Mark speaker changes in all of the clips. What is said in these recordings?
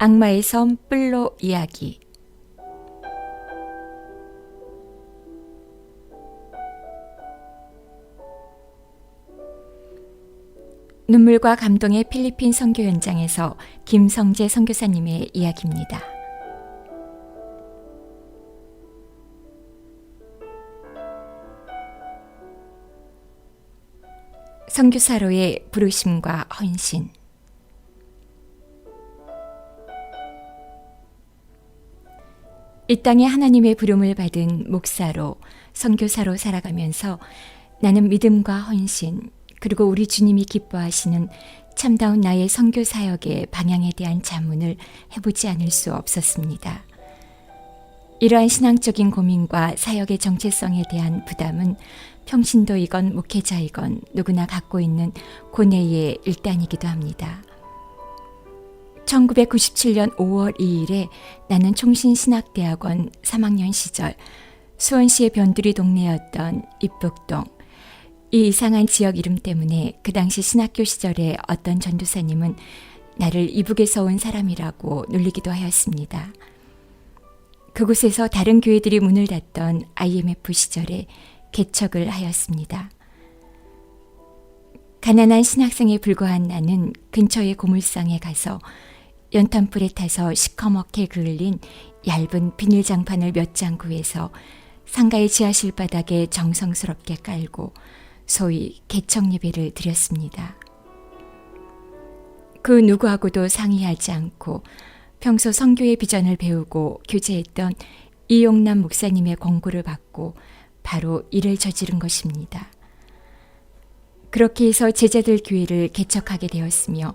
Speaker 1: 악마의 섬 뿔로 이야기 눈물과 감동의 필리핀 선교 현장에서 김성재 선교사님의 이야기입니다. 선교사로의 부르심과 헌신 이 땅에 하나님의 부름을 받은 목사로 선교사로 살아가면서 나는 믿음과 헌신 그리고 우리 주님이 기뻐하시는 참다운 나의 선교 사역의 방향에 대한 자문을 해보지 않을 수 없었습니다. 이러한 신앙적인 고민과 사역의 정체성에 대한 부담은 평신도이건 목회자이건 누구나 갖고 있는 고뇌의 일단이기도 합니다. 1997년 5월 2일에 나는 총신신학대학원 3학년 시절 수원시의 변두리 동네였던 입북동 이 이상한 지역 이름 때문에 그 당시 신학교 시절에 어떤 전도사님은 나를 이북에서 온 사람이라고 놀리기도 하였습니다. 그곳에서 다른 교회들이 문을 닫던 IMF 시절에 개척을 하였습니다. 가난한 신학생에 불과한 나는 근처의 고물상에 가서 연탄불에 타서 시커멓게 그을린 얇은 비닐장판을 몇 장 구해서 상가의 지하실 바닥에 정성스럽게 깔고 소위 개척 예배를 드렸습니다. 그 누구하고도 상의하지 않고 평소 성교의 비전을 배우고 교제했던 이용남 목사님의 권고를 받고 바로 일을 저지른 것입니다. 그렇게 해서 제자들 교회를 개척하게 되었으며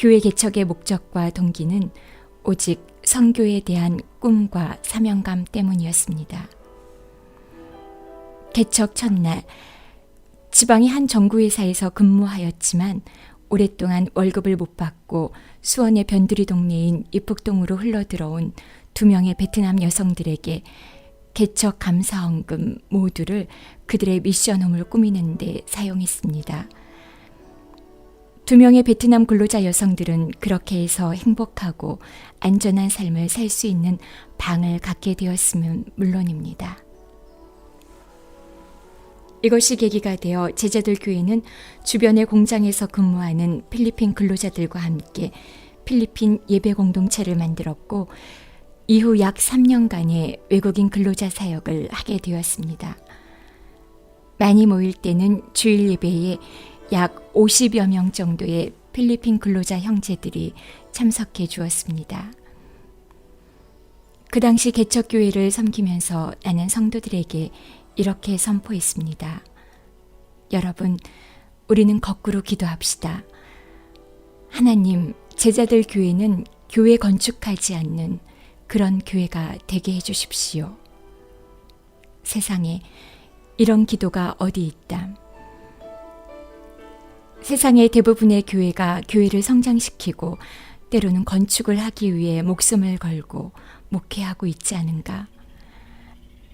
Speaker 1: 교회 개척의 목적과 동기는 오직 성교에 대한 꿈과 사명감 때문이었습니다. 개척 첫날, 지방의 한 정구회사에서 근무하였지만 오랫동안 월급을 못 받고 수원의 변두리 동네인 이북동으로 흘러들어온 두 명의 베트남 여성들에게 개척 감사헌금 모두를 그들의 미션홈을 꾸미는 데 사용했습니다. 두 명의 베트남 근로자 여성들은 그렇게 해서 행복하고 안전한 삶을 살 수 있는 방을 갖게 되었으면 물론입니다. 이것이 계기가 되어 제자들 교회는 주변의 공장에서 근무하는 필리핀 근로자들과 함께 필리핀 예배 공동체를 만들었고 이후 약 3년간의 외국인 근로자 사역을 하게 되었습니다. 많이 모일 때는 주일 예배에 약 50여 명 정도의 필리핀 근로자 형제들이 참석해 주었습니다. 그 당시 개척교회를 섬기면서 나는 성도들에게 이렇게 선포했습니다. 여러분, 우리는 거꾸로 기도합시다. 하나님, 제자들 교회는 교회 건축하지 않는 그런 교회가 되게 해주십시오. 세상에 이런 기도가 어디 있다. 세상의 대부분의 교회가 교회를 성장시키고 때로는 건축을 하기 위해 목숨을 걸고 목회하고 있지 않은가.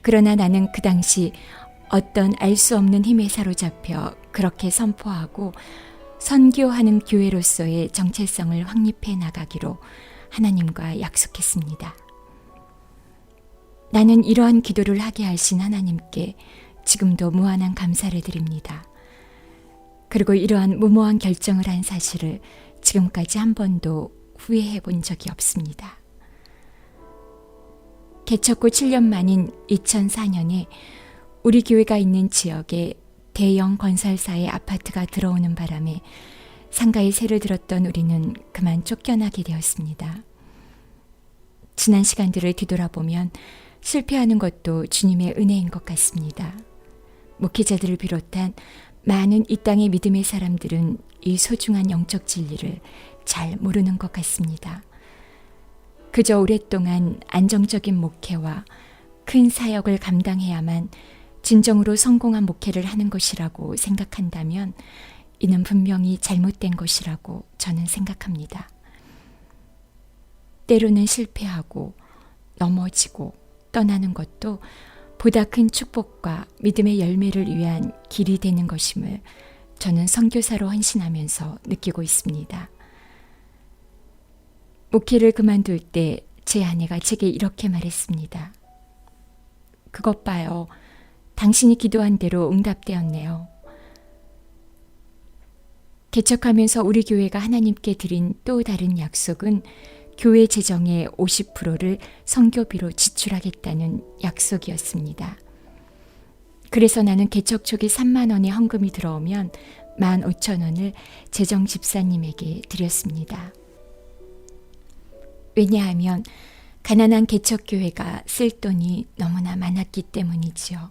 Speaker 1: 그러나 나는 그 당시 어떤 알 수 없는 힘에 사로잡혀 그렇게 선포하고 선교하는 교회로서의 정체성을 확립해 나가기로 하나님과 약속했습니다. 나는 이러한 기도를 하게 하신 하나님께 지금도 무한한 감사를 드립니다. 그리고 이러한 무모한 결정을 한 사실을 지금까지 한 번도 후회해 본 적이 없습니다. 개척 후 7년 만인 2004년에 우리 교회가 있는 지역에 대형 건설사의 아파트가 들어오는 바람에 상가에 새를 들었던 우리는 그만 쫓겨나게 되었습니다. 지난 시간들을 뒤돌아보면 실패하는 것도 주님의 은혜인 것 같습니다. 목회자들을 비롯한 많은 이 땅의 믿음의 사람들은 이 소중한 영적 진리를 잘 모르는 것 같습니다. 그저 오랫동안 안정적인 목회와 큰 사역을 감당해야만 진정으로 성공한 목회를 하는 것이라고 생각한다면 이는 분명히 잘못된 것이라고 저는 생각합니다. 때로는 실패하고 넘어지고 떠나는 것도 보다 큰 축복과 믿음의 열매를 위한 길이 되는 것임을 저는 선교사로 헌신하면서 느끼고 있습니다. 목회를 그만둘 때 제 아내가 제게 이렇게 말했습니다. 그것 봐요. 당신이 기도한 대로 응답되었네요. 개척하면서 우리 교회가 하나님께 드린 또 다른 약속은 교회 재정의 50%를 성교비로 지출하겠다는 약속이었습니다. 그래서 나는 개척 초기 3만 원의 헌금이 들어오면 15,000원을 재정 집사님에게 드렸습니다. 왜냐하면 가난한 개척 교회가 쓸 돈이 너무나 많았기 때문이지요.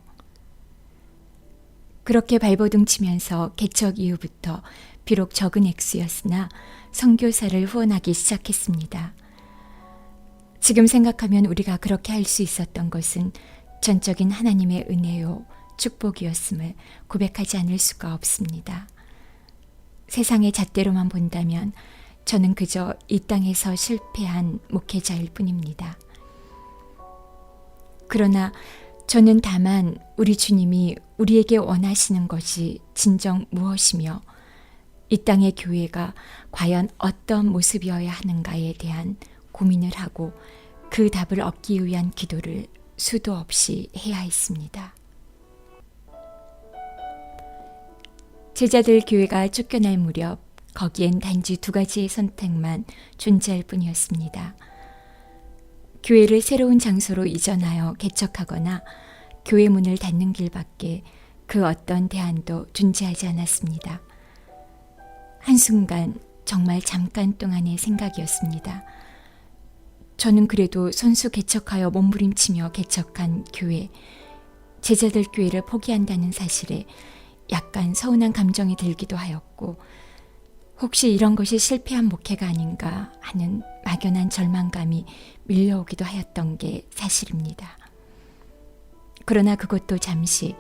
Speaker 1: 그렇게 발버둥 치면서 개척 이후부터 비록 적은 액수였으나 선교사를 후원하기 시작했습니다. 지금 생각하면 우리가 그렇게 할 수 있었던 것은 전적인 하나님의 은혜요, 축복이었음을 고백하지 않을 수가 없습니다. 세상의 잣대로만 본다면 저는 그저 이 땅에서 실패한 목회자일 뿐입니다. 그러나 저는 다만 우리 주님이 우리에게 원하시는 것이 진정 무엇이며 이 땅의 교회가 과연 어떤 모습이어야 하는가에 대한 고민을 하고 그 답을 얻기 위한 기도를 수도 없이 해야 했습니다. 제자들 교회가 쫓겨날 무렵 거기엔 단지 두 가지의 선택만 존재할 뿐이었습니다. 교회를 새로운 장소로 이전하여 개척하거나 교회 문을 닫는 길밖에 그 어떤 대안도 존재하지 않았습니다. 한순간 정말 잠깐 동안의 생각이었습니다. 저는 그래도 선수 개척하여 몸부림치며 개척한 교회, 제자들 교회를 포기한다는 사실에 약간 서운한 감정이 들기도 하였고, 혹시 이런 것이 실패한 목회가 아닌가 하는 막연한 절망감이 밀려오기도 하였던 게 사실입니다. 그러나 그것도 잠시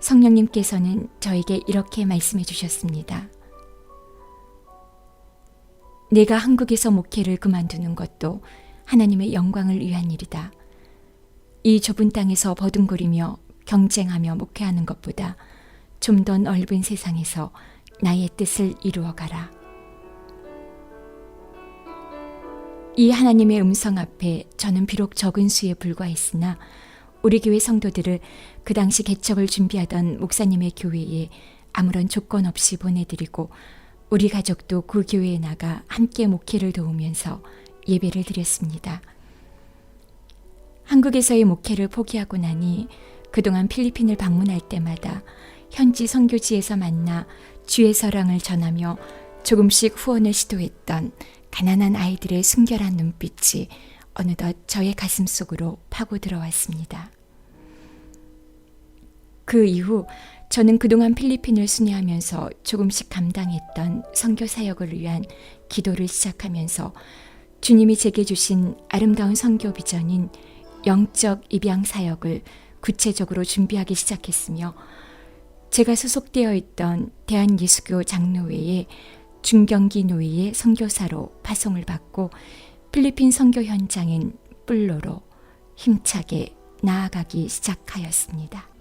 Speaker 1: 성령님께서는 저에게 이렇게 말씀해 주셨습니다. 내가 한국에서 목회를 그만두는 것도 하나님의 영광을 위한 일이다. 이 좁은 땅에서 버둥거리며 경쟁하며 목회하는 것보다 좀 더 넓은 세상에서 나의 뜻을 이루어가라. 이 하나님의 음성 앞에 저는 비록 적은 수에 불과했으나 우리 교회 성도들을 그 당시 개척을 준비하던 목사님의 교회에 아무런 조건 없이 보내드리고 우리 가족도 그 교회에 나가 함께 목회를 도우면서 예배를 드렸습니다. 한국에서의 목회를 포기하고 나니 그동안 필리핀을 방문할 때마다 현지 선교지에서 만나 주의 사랑을 전하며 조금씩 후원을 시도했던 가난한 아이들의 순결한 눈빛이 어느덧 저의 가슴 속으로 파고 들어왔습니다. 그 이후 저는 그동안 필리핀을 순회하면서 조금씩 감당했던 선교 사역을 위한 기도를 시작하면서 주님이 제게 주신 아름다운 선교 비전인 영적 입양 사역을 구체적으로 준비하기 시작했으며 제가 소속되어 있던 대한예수교 장로회의 중경기 노예의 선교사로 파송을 받고 필리핀 선교 현장인 뿔로로 힘차게 나아가기 시작하였습니다.